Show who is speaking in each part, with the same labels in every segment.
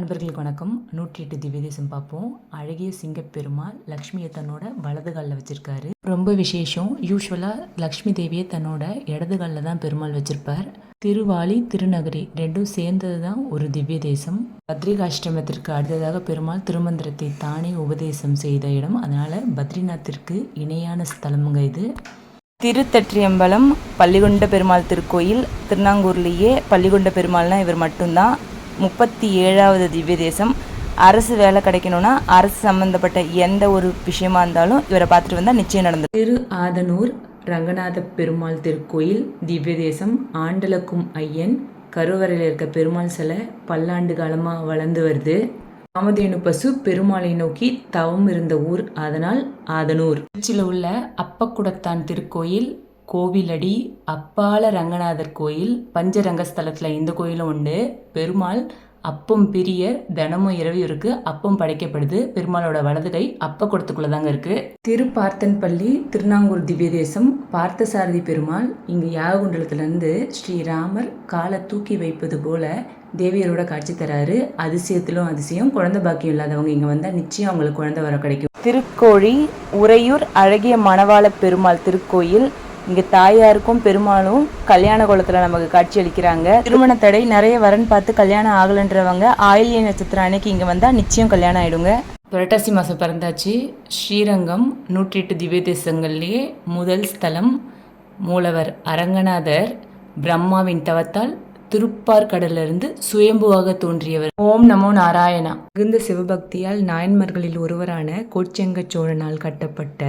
Speaker 1: நண்பர்களுக்கு வணக்கம். நூற்றி எட்டு திவ்ய தேசம் பார்ப்போம். அழகிய சிங்கப்பெருமாள் லக்ஷ்மியை தன்னோட வலது காலில் வச்சுருக்காரு. ரொம்ப விசேஷம். யூஸ்வலாக லக்ஷ்மி தேவியை தன்னோட இடது காலில் தான் பெருமாள் வச்சுருப்பார். திருவாளி திருநகரி ரெண்டும் சேர்ந்தது தான் ஒரு திவ்ய தேசம். பத்ரிகாஷ்டமத்திற்கு அடுத்ததாக பெருமாள் திருமந்திரத்தை தானே உபதேசம் செய்த இடம். அதனால் பத்ரிநாத்திற்கு இணையான ஸ்தலமுங்க இது.
Speaker 2: திருத்தற்றியம்பலம் பள்ளிகொண்ட பெருமாள் திருக்கோயில் திருநாங்கூர்லேயே பள்ளிகொண்ட பெருமாள்னா இவர் மட்டும்தான். முப்பத்தி ஏழாவது திவ்ய தேசம் அரசு வேலை கிடைக்கணும்னா அரசு சம்மந்தப்பட்ட எந்த ஒரு விஷயமா இருந்தாலும் இவரை பார்த்துட்டு வந்தால் நிச்சயம் நடந்தது
Speaker 1: திரு ஆதனூர் ரங்கநாத பெருமாள் திருக்கோயில் திவ்ய தேசம் ஆண்டலக்கும் ஐயன் கருவறையில் இருக்க பெருமாள் சிலை பல்லாண்டு காலமாக வளர்ந்து வருது. காமதேனு பசு பெருமாளை நோக்கி தவம் இருந்த ஊர் அதனால் ஆதனூர். திருச்சியில் உள்ள அப்பக்குடத்தான் திருக்கோயில் கோவிலடி அப்பால ரங்கநாதர் கோயில் பஞ்சரங்கஸ்தலத்தில் இந்த கோயிலும் உண்டு. பெருமாள் அப்பம் பிரியர் தினமும் இரவு இருக்கு. அப்பம் படைக்கப்படுது. பெருமாளோட வலது கை அப்ப குடத்துக்குள்ள தாங்க இருக்கு. திருப்பார்த்தன்பள்ளி திருநாங்கூர் திவ்ய தேசம் பார்த்தசாரதி பெருமாள் இங்கு யாககுண்டலத்திலிருந்து ஸ்ரீராமர் காலை தூக்கி வைப்பது போல தேவியரோட காட்சி தராரு. அதிசயத்திலும் அதிசயம். குழந்தை பாக்கியம் இல்லாதவங்க இங்கே வந்தால் நிச்சயம் அவங்களுக்கு குழந்தை வர கிடைக்கும்.
Speaker 2: திருக்கோழி உறையூர் அழகிய மணவாள பெருமாள் திருக்கோயில் இங்கே தாயாருக்கும் பெருமாளும் கல்யாண குளத்தில் நமக்கு காட்சி அளிக்கிறாங்க. திருமண தடை நிறைய வரன் பார்த்து கல்யாணம் ஆகலைன்றவங்க ஆயில்ய நட்சத்திரம் அன்னைக்கு இங்கே வந்தால் நிச்சயம் கல்யாணம் ஆயிடுங்க.
Speaker 1: புரட்டாசி மாதம் பிறந்தாச்சு. ஸ்ரீரங்கம் நூற்றி எட்டு திவ்ய தேசங்கள்லேயே முதல் ஸ்தலம் மூலவர் அரங்கநாதர் பிரம்மாவின் தவத்தால் திருப்பார்கடலிருந்து சுயம்புவாக தோன்றியவர். ஓம் நமோ நாராயணா. மிகுந்த சிவபக்தியால் நாயன்மார்களில் ஒருவரான கோச்செங்க சோழனால் கட்டப்பட்ட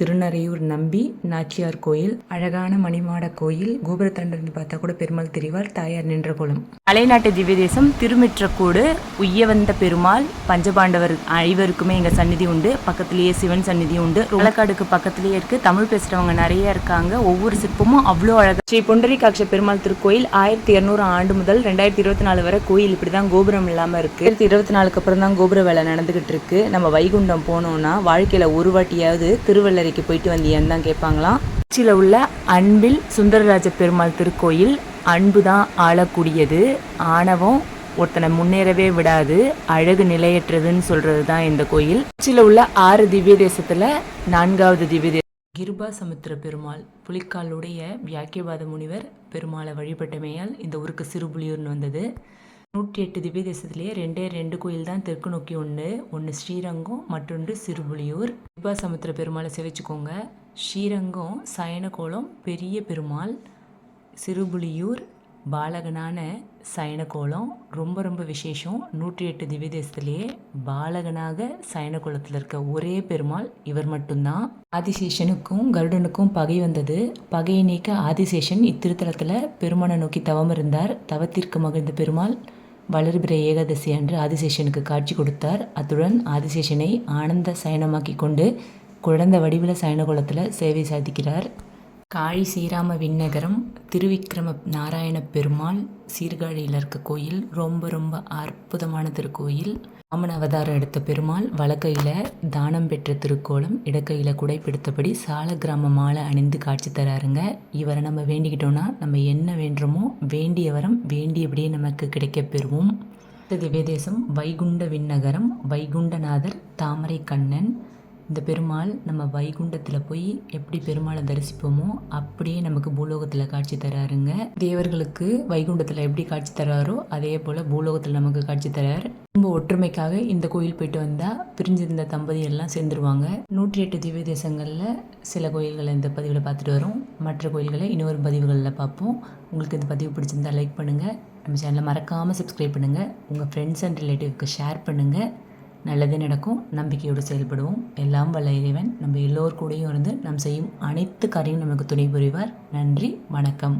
Speaker 1: திருநறையூர் நம்பி நாச்சியார் கோயில் அழகான மணிமாட கோயில் கோபுரத்தண்டர்னு பார்த்தா கூட பெருமாள் தெரிவார் தாயார் நின்ற குளம்
Speaker 2: மலைநாட்டு திவ்ய தேசம் திருமிற்றக்கூடு உய்யவந்த பெருமாள் பஞ்சபாண்டவர் ஐவருக்குமே எங்கள் சந்நிதி உண்டு. பக்கத்திலேயே சிவன் சந்நிதி உண்டு. பாலக்காடுக்கு பக்கத்திலேயே இருக்குது தமிழ் பேசுகிறவங்க நிறைய இருக்காங்க. ஒவ்வொரு சிற்பமும் அவ்வளோ அழகாக ஸ்ரீ புண்டரிகாட்ச பெருமாள் திருக்கோயில் ஆயிரத்தி இரநூறு ஆண்டு முதல் ரெண்டாயிரத்தி இருபத்தி நாலு வரை கோயில் இப்படி தான் கோபுரம் இல்லாமல் இருக்குது ஆயிரத்தி இருபத்தி நாலுக்கு அப்புறம் தான் கோபுர வேலை நடந்துகிட்டு இருக்கு. நம்ம வைகுண்டம் போனோம்னா வாழ்க்கையில் ஒரு வாட்டியாவது திருவள்ளரைக்கு போயிட்டு வந்தியான்னு தான் கேட்பாங்களாம். திருச்சியில் உள்ள அன்பில் சுந்தரராஜ பெருமாள் திருக்கோயில் அன்பு தான் ஆளக்கூடியது. ஆணவம் ஒருத்தனை முன்னேறவே விடாது அழகு நிலையற்றதுன்னு சொல்றது தான் இந்த கோயில். திருச்சியில் உள்ள ஆறு திவ்ய தேசத்துல நான்காவது திவ்ய தேசம்
Speaker 1: கிருபா சமுத்திர பெருமாள் புலிக்காலுடைய வியாக்கியவாத முனிவர் பெருமாளை வழிபட்டமையால் இந்த ஊருக்கு சிறுபுலியூர்னு வந்தது. நூற்றி எட்டு திவ்ய தேசத்திலேயே ரெண்டே ரெண்டு கோயில் தான் தெற்கு நோக்கி ஒன்று ஒன்று ஸ்ரீரங்கம் மற்றொன்று சிறுபுலியூர். சமுத்திர பெருமாளை செவிச்சுக்கோங்க. ஸ்ரீரங்கம் சயனகோலம் பெரிய பெருமாள் சிறுபுலியூர் பாலகனான சயனகோலம் ரொம்ப ரொம்ப விசேஷம். நூற்றி எட்டு திவ்ய தேசத்திலேயே பாலகனாக சயனகோலத்தில் இருக்க ஒரே பெருமாள் இவர் மட்டும்தான். ஆதிசேஷனுக்கும் கருடனுக்கும் பகை வந்தது. பகையை நீக்க ஆதிசேஷன் இத்திருத்தலத்தில் பெருமானை நோக்கி தவம் இருந்தார். தவத்திற்கு மகிழ்ந்த பெருமாள் வளர்பிற ஏகாதசி அன்று ஆதிசேஷனுக்கு காட்சி கொடுத்தார். அத்துடன் ஆதிசேஷனை ஆனந்த சயனமாக்கி கொண்டு குழந்தை வடிவில் சயனகுலத்தில் சேவை சாதிக்கிறார். காழி ஸ்ரீராம விண்ணகரம் திருவிக்கிரம நாராயண பெருமாள் சீர்காழியில் இருக்க கோயில். ரொம்ப ரொம்ப அற்புதமான திருக்கோயில். ராமன் அவதாரம் எடுத்த பெருமாள் வலக்கையில் தானம் பெற்ற திருக்கோலம் இடக்கையில் குடைப்பிடித்தபடி சால கிராம மாலை அணிந்து காட்சி தராருங்க. இவரை நம்ம வேண்டிக்கிட்டோம்னா நம்ம என்ன வேண்டுமோ வேண்டிய வரம் வேண்டியபடியே நமக்கு கிடைக்க பெறுவோம். திவ்ய தேசம் வைகுண்ட விண்ணகரம் வைகுண்டநாதர் தாமரை கண்ணன் இந்த பெருமாள் நம்ம வைகுண்டத்தில் போய் எப்படி பெருமாளை தரிசிப்போமோ அப்படியே நமக்கு பூலோகத்தில் காட்சி தராருங்க. தேவர்களுக்கு வைகுண்டத்தில் எப்படி காட்சி தராரோ அதே போல் பூலோகத்தில் நமக்கு காட்சி தரார். ரொம்ப ஒற்றுமைக்காக இந்த கோயில் போயிட்டு வந்தால் பிரிஞ்சிருந்த தம்பதி எல்லாம் சேர்ந்துருவாங்க. நூற்றி எட்டு திவ்ய தேசங்களில் சில கோயில்களை இந்த பதிவில் பார்த்துட்டு வரோம். மற்ற கோயில்களை இன்னொரு பதிவுகளில் பார்ப்போம். உங்களுக்கு இந்த பதிவு பிடிச்சிருந்தா லைக் பண்ணுங்கள் நம்ம சேனலை மறக்காமல் சப்ஸ்கிரைப் பண்ணுங்கள் உங்கள் ஃப்ரெண்ட்ஸ் அண்ட் ரிலேட்டிவ்க்கு ஷேர் பண்ணுங்கள் நல்லது நடக்கும் நம்பிக்கையோடு செயல்படுவோம். எல்லாம் வல்ல இறைவன் நம்ம எல்லோர் கூடயும் இருந்து நாம் செய்யும் அனைத்து காரியங்களும் நமக்கு துணை புரிவார். நன்றி வணக்கம்.